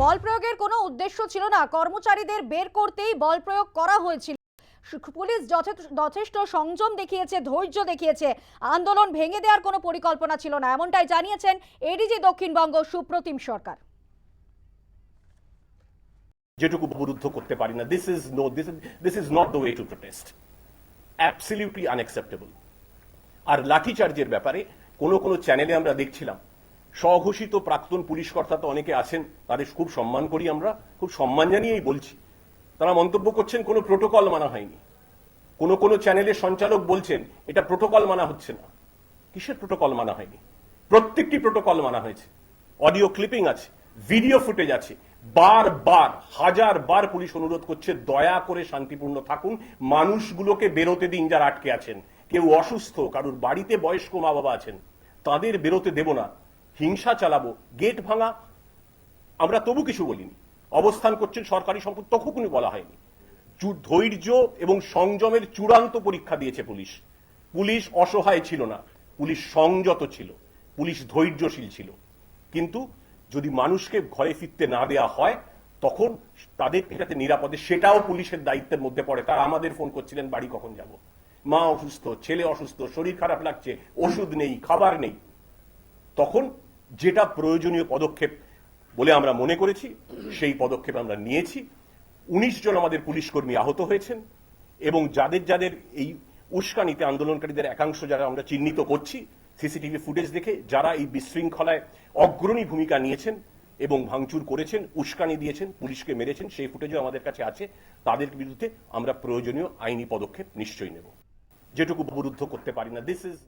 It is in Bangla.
বল প্রয়োগের কোনো উদ্দেশ্য ছিল না। কর্মচারীদের বের করতেই বল প্রয়োগ করা হয়েছিল। পুলিশ যথেষ্ট- সংযম দেখিয়েছে, ধৈর্য দেখিয়েছে। আন্দোলন ভেঙে দেওয়ার কোনো পরিকল্পনা ছিল না। এমনটাই জানিয়েছেন এডিজি দক্ষিণবঙ্গ সুপ্রতিম সরকার। যেটুকু অবরুদ্ধ করতে পারি না। This is no this this is not the way to protest absolutely unacceptable আর লাঠিচার্জের ব্যাপারে কোনো কোনো চ্যানেলে আমরা দেখছিলাম স্বঘোষিত প্রাক্তন পুলিশ কর্তা তো অনেকে আছেন, তাদের খুব সম্মান করি আমরা, খুব সম্মান জানিয়েই বলছি। তারা মন্তব্য করছেন, কোনো প্রোটোকল মানা হয়নি। কোনো কোনো চ্যানেলের সঞ্চালক বলছেন, এটা প্রোটোকল মানা হচ্ছে না। কিসের প্রোটোকল মানা হয়নি? প্রত্যেকটি প্রোটোকল মানা হয়েছে। অডিও ক্লিপিং আছে, ভিডিও ফুটেজ আছে। বার বার হাজার বার পুলিশ অনুরোধ করছে, দয়া করে শান্তিপূর্ণ থাকুন। মানুষগুলোকে বেরোতে দিন যারা আটকে আছেন। কেউ অসুস্থ, কারুর বাড়িতে বয়স্ক মা বাবা আছেন, তাদের বেরোতে দেব না। হিংসা চালাবো, গেট ভাঙা, আমরা তবু কিছু বলিনি। অবস্থান করছেন সরকারি সম্পদ, তখনই বলা হয়নি। ধৈর্য এবং সংযমের চূড়ান্ত পরীক্ষা দিয়েছে পুলিশ। পুলিশ অসহায় ছিল না, পুলিশ সংযত ছিল, পুলিশ ধৈর্যশীল ছিল। কিন্তু যদি মানুষকে ঘরে ফিরতে না দেয়া হয়, তখন তাদের যাতে নিরাপদে, সেটাও পুলিশের দায়িত্বের মধ্যে পড়ে। তারা আমাদের ফোন করছিলেন, বাড়ি কখন যাব? মা অসুস্থ, ছেলে অসুস্থ, শরীর খারাপ লাগছে, ওষুধ নেই, খাবার নেই। তখন যেটা প্রয়োজনীয় পদক্ষেপ বলে আমরা মনে করেছি, সেই পদক্ষেপ আমরা নিয়েছি। উনিশ জন আমাদের পুলিশ কর্মী আহত হয়েছেন এবং যাদের যাদের এই উস্কানিতে আন্দোলনকারীদের একাংশ যারা আমরা চিহ্নিত করছি, সিসিটিভি ফুটেজ দেখে যারা এই বিশৃঙ্খলায় অগ্রণী ভূমিকা নিয়েছেন এবং ভাঙচুর করেছেন, উস্কানি দিয়েছেন, পুলিশকে মেরেছেন, সেই ফুটেজও আমাদের কাছে আছে। তাদের বিরুদ্ধে আমরা প্রয়োজনীয় আইনি পদক্ষেপ নিশ্চয়ই নেব। যেটুকু অবরুদ্ধ করতে পারি না। This is